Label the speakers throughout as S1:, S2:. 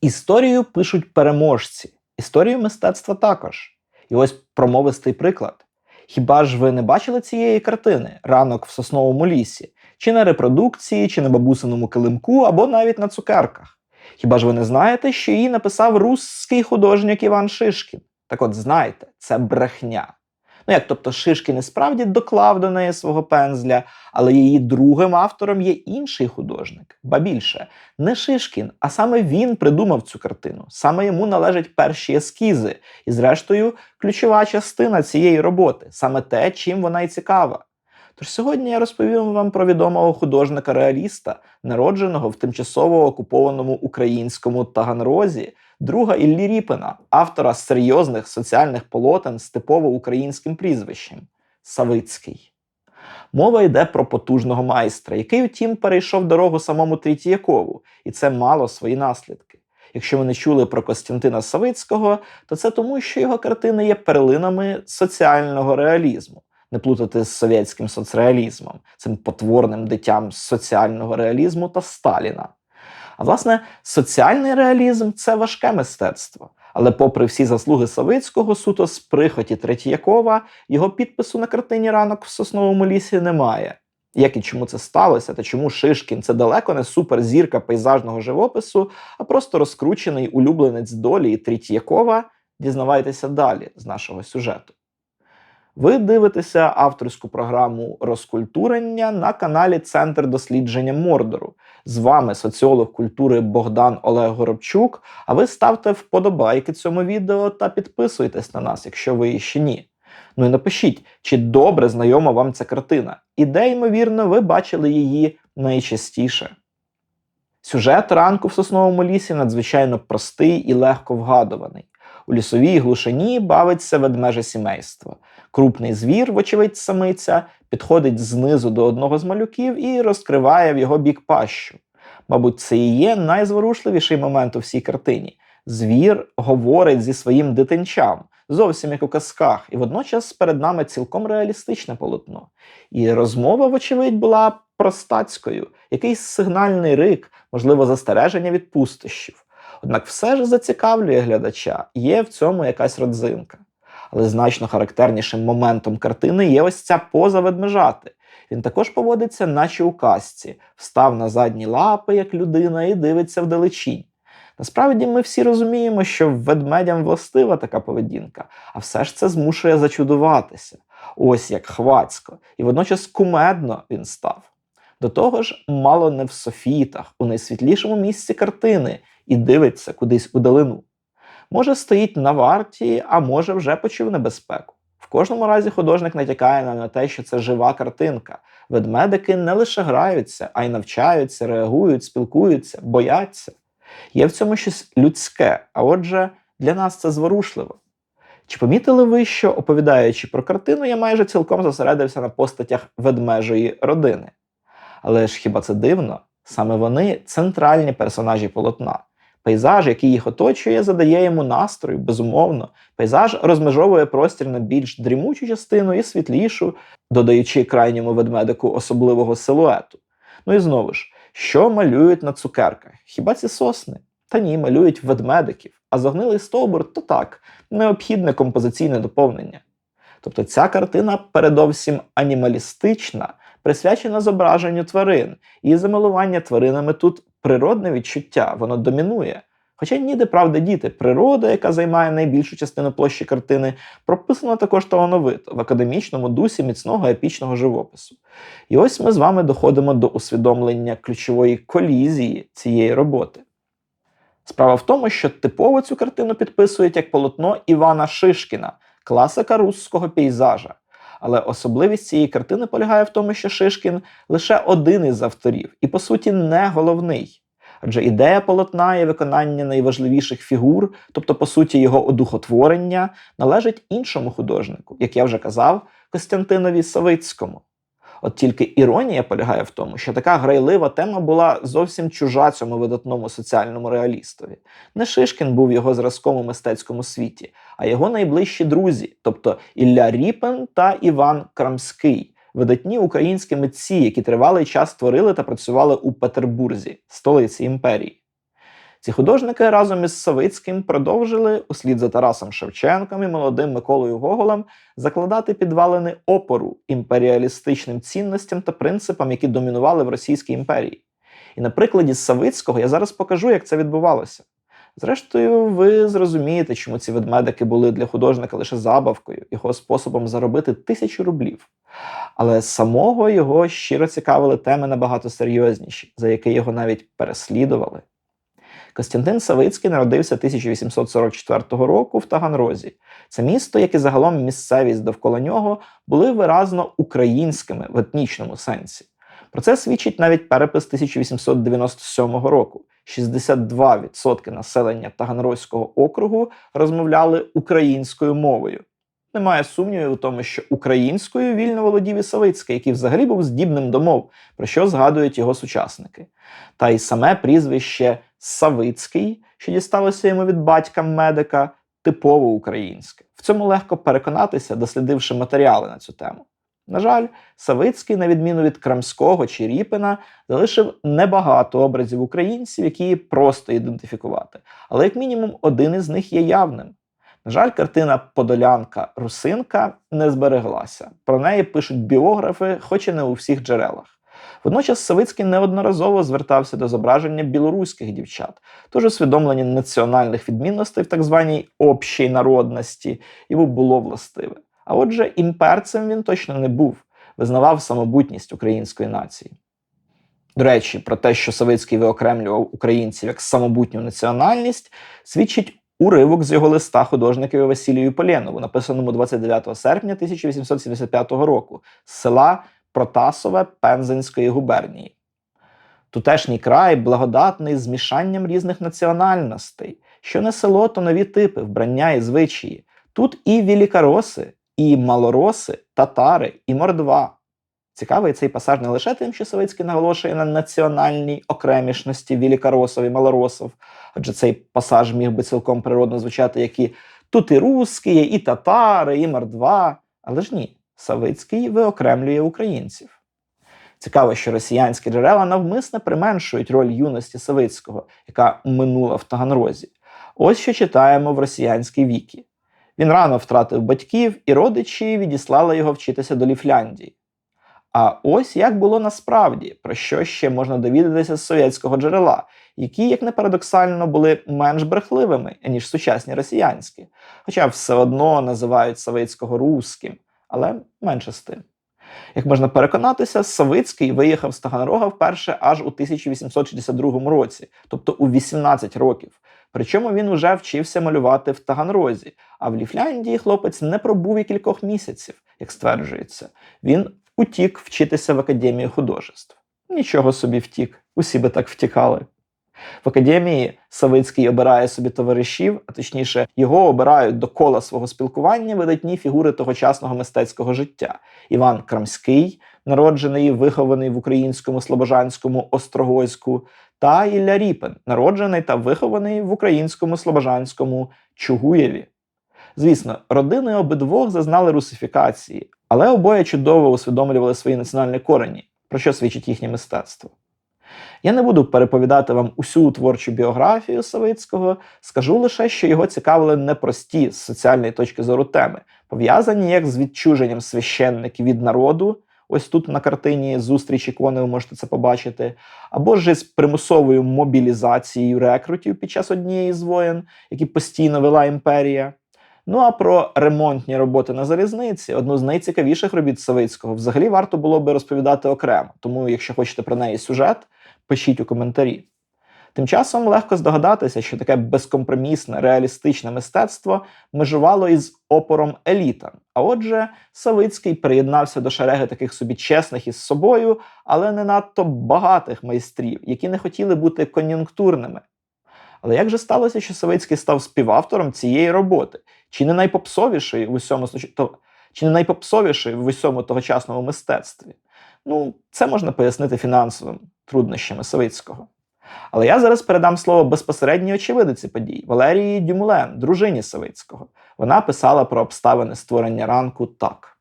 S1: Історію пишуть переможці, історію мистецтва також. І ось промовистий приклад. Хіба ж ви не бачили цієї картини ранок в сосновому лісі, чи на репродукції, чи на бабусиному килимку, або навіть на цукерках? Хіба ж ви не знаєте, що її написав русський художник Іван Шишкін? Так от знайте, це брехня. Ну як, тобто, Шишкін і справді доклав до неї свого пензля, але її другим автором є інший художник. Ба більше, не Шишкін, а саме він придумав цю картину. Саме йому належать перші ескізи, і, зрештою, ключова частина цієї роботи, саме те, чим вона й цікава. Тож сьогодні я розповім вам про відомого художника-реаліста, народженого в тимчасово окупованому українському Таганрозі, друга Іллі Ріпина, автора серйозних соціальних полотен з типово українським прізвищем Савицький. Мова йде про потужного майстра, який, втім, перейшов дорогу самому Третьякову, і це мало свої наслідки. Якщо ви не чули про Костянтина Савицького, то це тому, що його картини є перлинами соціального реалізму. Не плутати з совєтським соцреалізмом, цим потворним дитям соціального реалізму та Сталіна. А власне, соціальний реалізм це важке мистецтво. Але, попри всі заслуги Савицького, суто з прихоті Третьякова, його підпису на картині ранок в сосновому лісі немає. Як і чому це сталося, та чому Шишкін це далеко не суперзірка пейзажного живопису, а просто розкручений улюбленець долі і Третьякова, дізнавайтеся далі з нашого сюжету. Ви дивитеся авторську програму розкультурення на каналі Центр дослідження Мордору. З вами соціолог культури Богдан Олег Горобчук. А ви ставте вподобайки цьому відео та підписуйтесь на нас, якщо ви ще ні. Ну і напишіть, чи добре знайома вам ця картина, і де, ймовірно, ви бачили її найчастіше. Сюжет ранку в сосновому лісі надзвичайно простий і легко вгадуваний. У лісовій глушині бавиться ведмеже сімейство. Крупний звір, вочевидь, самиця, підходить знизу до одного з малюків і розкриває в його бік пащу. Мабуть, це і є найзворушливіший момент у всій картині. Звір говорить зі своїм дитинчам, зовсім як у казках, і водночас перед нами цілком реалістичне полотно. І розмова, вочевидь, була простацькою, якийсь сигнальний рик, можливо, застереження від пустощів. Однак все ж зацікавлює глядача, є в цьому якась родзинка. Але значно характернішим моментом картини є ось ця поза ведмежати. Він також поводиться, наче у казці, встав на задні лапи, як людина, і дивиться вдалечінь. Насправді ми всі розуміємо, що ведмедям властива така поведінка, а все ж це змушує зачудуватися. Ось як хвацько, і водночас кумедно він став. До того ж, мало не в софітах, у найсвітлішому місці картини, і дивиться кудись у далину. Може, стоїть на варті, а може, вже почув небезпеку. В кожному разі художник натякає нам на те, що це жива картинка. Ведмедики не лише граються, а й навчаються, реагують, спілкуються, бояться. Є в цьому щось людське, а отже, для нас це зворушливо. Чи помітили ви, що, оповідаючи про картину, я майже цілком зосередився на постатях ведмежої родини? Але ж хіба це дивно? Саме вони центральні персонажі полотна. Пейзаж, який їх оточує, задає йому настрою, безумовно. Пейзаж розмежовує простір на більш дрімучу частину і світлішу, додаючи крайньому ведмедику особливого силуету. Ну і знову ж, що малюють на цукерках? Хіба ці сосни? Та ні, малюють ведмедиків, а загнилий стовбур то так, необхідне композиційне доповнення. Тобто ця картина передовсім анімалістична, присвячена зображенню тварин, і замилування тваринами тут природне відчуття, воно домінує. Хоча ніде правда діти, природа, яка займає найбільшу частину площі картини, прописана також талановито в академічному дусі міцного епічного живопису. І ось ми з вами доходимо до усвідомлення ключової колізії цієї роботи. Справа в тому, що типово цю картину підписують як полотно Івана Шишкіна, класика русського пейзажа. Але особливість цієї картини полягає в тому, що Шишкін лише один із авторів, і, по суті, не головний. Адже ідея полотна і виконання найважливіших фігур, тобто, по суті, його одухотворення, належить іншому художнику, як я вже казав, Костянтинові Савицькому. От тільки іронія полягає в тому, що така грайлива тема була зовсім чужа цьому видатному соціальному реалістові. Не Шишкін був його зразком у мистецькому світі, а його найближчі друзі, тобто Ілля Ріпен та Іван Крамський, видатні українські митці, які тривалий час творили та працювали у Петербурзі, столиці імперії. Ці художники разом із Савицьким продовжили, услід за Тарасом Шевченком і молодим Миколою Гоголем, закладати підвалини опору імперіалістичним цінностям та принципам, які домінували в Російській імперії. І на прикладі Савицького я зараз покажу, як це відбувалося. Зрештою, ви зрозумієте, чому ці ведмедики були для художника лише забавкою, його способом заробити тисячу рублів. Але самого його щиро цікавили теми набагато серйозніші, за які його навіть переслідували. Костянтин Савицький народився 1844 року в Таганрозі. Це місто, як і загалом місцевість довкола нього, були виразно українськими в етнічному сенсі. Про це свідчить навіть перепис 1897 року. 62% населення Таганрозького округу розмовляли українською мовою. Немає сумнівів у тому, що українською вільно володів і Савицький, який взагалі був здібним до мов, про що згадують його сучасники. Та й саме прізвище Савицький, що дісталося йому від батька медика, типово українське. В цьому легко переконатися, дослідивши матеріали на цю тему. На жаль, Савицький, на відміну від Крамського чи Ріпина, залишив небагато образів українців, які просто ідентифікувати, але як мінімум один із них є явним. На жаль, картина Подолянка Русинка не збереглася. Про неї пишуть біографи, хоч і не у всіх джерелах. Водночас Савицький неодноразово звертався до зображення білоруських дівчат, тож усвідомлення національних відмінностей в так званій общій народності йому було властиве. А отже, імперцем він точно не був, визнавав самобутність української нації. До речі, про те, що Савицький виокремлював українців як самобутню національність, свідчить уривок з його листа художникові Василію Поленову, написаному 29 серпня 1875 року з села Протасове Пензенської губернії. Тутешній край благодатний змішанням різних національностей, що не село, то нові типи, вбрання і звичаї. Тут і вілікароси, і малороси, татари, і мордва. Цікавий цей пасаж не лише тим, що Савицький наголошує на національній окремішності вілікаросов і малоросов, адже цей пасаж міг би цілком природно звучати, як і тут і русські, і татари, і мордва. Але ж ні, Савицький виокремлює українців. Цікаво, що росіянські джерела навмисне применшують роль юності Савицького, яка минула в Таганрозі. Ось що читаємо в росіянській вікі. Він рано втратив батьків, і родичі відіслали його вчитися до Ліфляндії. А ось як було насправді, про що ще можна довідатися з совєтського джерела, які, як не парадоксально, були менш брехливими, ніж сучасні росіянські, хоча все одно називають Савицького русським, але менше з тим. Як можна переконатися, Савицький виїхав з Таганрога вперше аж у 1862 році, тобто у 18 років. Причому він уже вчився малювати в Таганрозі, а в Ліфляндії хлопець не пробув і кількох місяців, як стверджується. Він утік вчитися в академію художеств. Нічого собі втік, усі би так втікали. В академії Савицький обирає собі товаришів, а точніше, його обирають до кола свого спілкування видатні фігури тогочасного мистецького життя. Іван Крамський, народжений і вихований в українському слобожанському Острогойську, та Ілля Ріпин, народжений та вихований в українському слобожанському Чугуєві. Звісно, родини обидвох зазнали русифікації, але обоє чудово усвідомлювали свої національні корені, про що свідчить їхнє мистецтво. Я не буду переповідати вам усю творчу біографію Савицького, скажу лише, що його цікавили непрості з соціальної точки зору теми, пов'язані як з відчуженням священників від народу. Ось тут на картині зустріч ікони ви можете це побачити, або ж з примусовою мобілізацією рекрутів під час однієї з воєн, які постійно вела імперія. Ну а про ремонтні роботи на залізниці одну з найцікавіших робіт Савицького взагалі варто було би розповідати окремо. Тому, якщо хочете про неї сюжет, пишіть у коментарі. Тим часом легко здогадатися, що таке безкомпромісне, реалістичне мистецтво межувало із опором елітам. А отже, Савицький приєднався до шереги таких собі чесних із собою, але не надто багатих майстрів, які не хотіли бути кон'юнктурними. Але як же сталося, що Савицький став співавтором цієї роботи? Чи не найпопсовішої в усьому чи не найпопсовішої в усьому тогочасному мистецтві? Ну, це можна пояснити фінансовим труднощами Савицького. Але я зараз передам слово безпосередній очевидиці подій Валерії Дюмулен, дружині Савицького. Вона писала про обставини створення ранку так.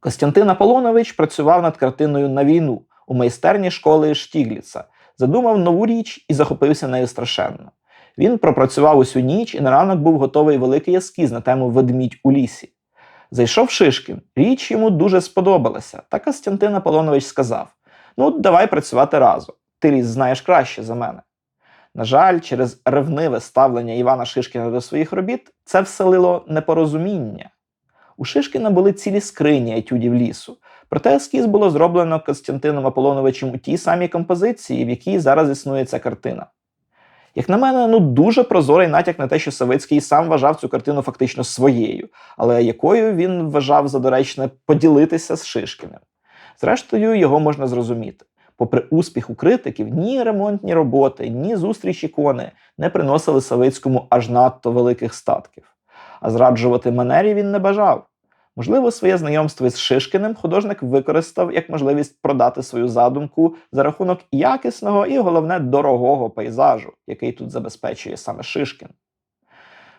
S1: Костянтин Аполонович працював над картиною на війну у майстерні школи Штігліца, задумав нову річ і захопився нею страшенно. Він пропрацював усю ніч і на ранок був готовий великий ескіз на тему ведмідь у лісі. Зайшов Шишкін, річ йому дуже сподобалася, та Костянтин Аполонович сказав: Ну, давай працювати разом. Ти ліс знаєш краще за мене. На жаль, через ревниве ставлення Івана Шишкіна до своїх робіт це вселило непорозуміння. У Шишкіна були цілі скрині етюдів лісу, проте ескіз було зроблено Костянтином Аполоновичем у тій самій композиції, в якій зараз існує ця картина. Як на мене, ну дуже прозорий натяк на те, що Савицький сам вважав цю картину фактично своєю, але якою він вважав за доречне поділитися з Шишкіним. Зрештою, його можна зрозуміти. Попри успіх у критиків, ні ремонтні роботи, ні зустріч ікони не приносили Савицькому аж надто великих статків. А зраджувати манері він не бажав. Можливо, своє знайомство із Шишкіним художник використав як можливість продати свою задумку за рахунок якісного і, головне, дорогого пейзажу, який тут забезпечує саме Шишкін.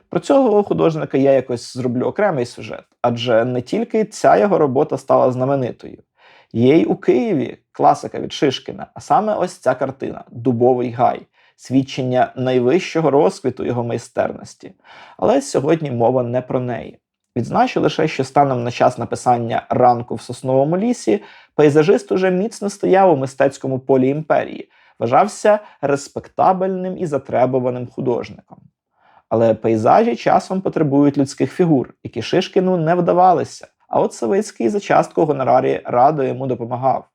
S1: Про цього художника я якось зроблю окремий сюжет, адже не тільки ця його робота стала знаменитою. Є й у Києві класика від Шишкіна, а саме ось ця картина Дубовий гай, свідчення найвищого розквіту його майстерності. Але сьогодні мова не про неї. Відзначу лише, що станом на час написання ранку в сосновому лісі пейзажист уже міцно стояв у мистецькому полі імперії, вважався респектабельним і затребуваним художником. Але пейзажі часом потребують людських фігур, які Шишкіну не вдавалися. А от Савицький за частку гонорарі радо йому допомагав.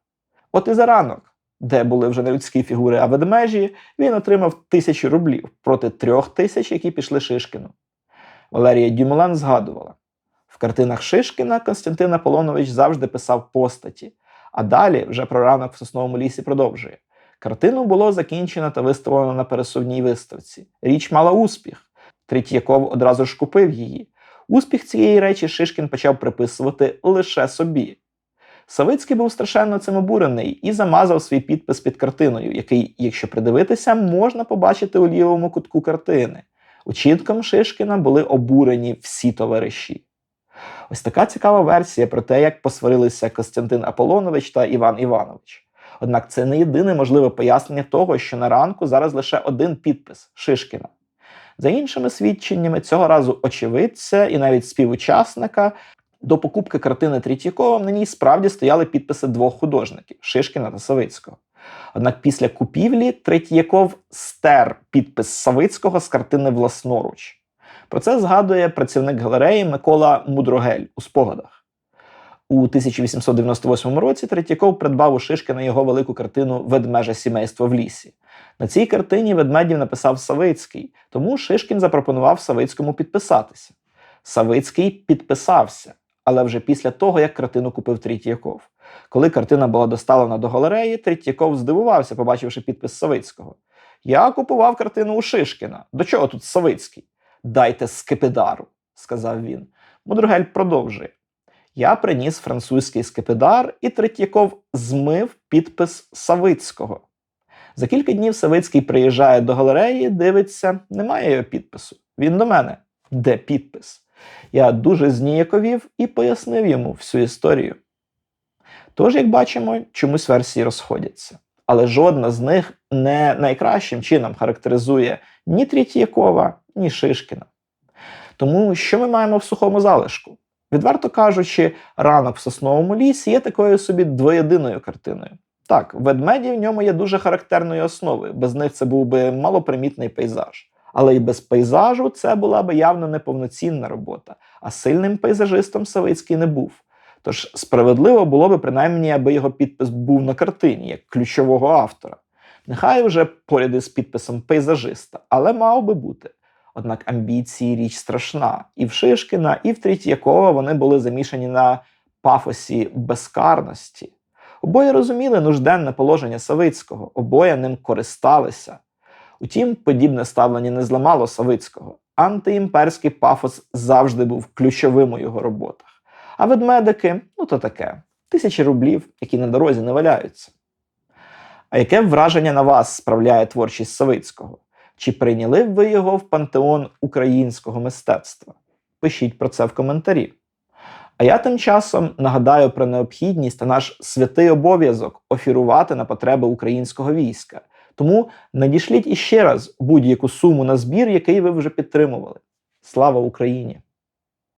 S1: От і за ранок, де були вже не людські фігури, а ведмежі, він отримав тисячу рублів проти трьох тисяч, які пішли Шишкіну. Валерія Дюмолен згадувала: в картинах Шишкіна Константин Аполонович завжди писав постаті, а далі вже про ранок в сосновому лісі продовжує. Картину було закінчено та виставлено на пересувній виставці. Річ мала успіх. Третьяков одразу ж купив її. Успіх цієї речі Шишкін почав приписувати лише собі. Савицький був страшенно цим обурений і замазав свій підпис під картиною, який, якщо придивитися, можна побачити у лівому кутку картини. Учинком Шишкіна були обурені всі товариші. Ось така цікава версія про те, як посварилися Костянтин Аполонович та Іван Іванович. Однак це не єдине можливе пояснення того, що на ранку зараз лише один підпис Шишкіна. За іншими свідченнями, цього разу очевидця і навіть співучасника до покупки картини Третьякова на ній справді стояли підписи двох художників Шишкіна та Савицького. Однак після купівлі Третьяков стер підпис Савицького з картини власноруч. Про це згадує працівник галереї Микола Мудрогель у спогадах. У 1898 році Третьяков придбав у Шишкіна його велику картину Ведмеже сімейство в лісі. На цій картині ведмедів написав Савицький, тому Шишкін запропонував Савицькому підписатися. Савицький підписався, але вже після того, як картину купив Третьяков. Коли картина була доставлена до галереї, Третьяков здивувався, побачивши підпис Савицького. Я купував картину у Шишкіна. До чого тут Савицький? Дайте скипидару, сказав він. Мудрогель продовжує. Я приніс французький скипидар, і Третьяков змив підпис Савицького. За кілька днів Савицький приїжджає до галереї, дивиться, немає його підпису. Він до мене. Де підпис? Я дуже зніяковів і пояснив йому всю історію. Тож, як бачимо, чомусь версії розходяться. Але жодна з них не найкращим чином характеризує ні Третьякова, ні Шишкіна. Тому що ми маємо в сухому залишку? Відверто кажучи, ранок в сосновому лісі є такою собі двоєдиною картиною. Так, ведмеді в ньому є дуже характерною основою, без них це був би малопримітний пейзаж. Але й без пейзажу це була би явно неповноцінна робота, а сильним пейзажистом Савицький не був. Тож справедливо було би принаймні, аби його підпис був на картині, як ключового автора. Нехай вже поряд із підписом пейзажиста, але мав би бути. Однак амбіції річ страшна. І в Шишкіна, і в Третьякова вони були замішані на пафосі безкарності. Обоє розуміли нужденне положення Савицького, обоє ним користалися. Утім, подібне ставлення не зламало Савицького. Антиімперський пафос завжди був ключовим у його роботах. А ведмедики ну то таке тисячі рублів, які на дорозі не валяються. А яке враження на вас справляє творчість Савицького? Чи прийняли б ви його в пантеон українського мистецтва? Пишіть про це в коментарі. А я тим часом нагадаю про необхідність та наш святий обов'язок офірувати на потреби українського війська. Тому надішліть іще раз будь-яку суму на збір, який ви вже підтримували. Слава Україні!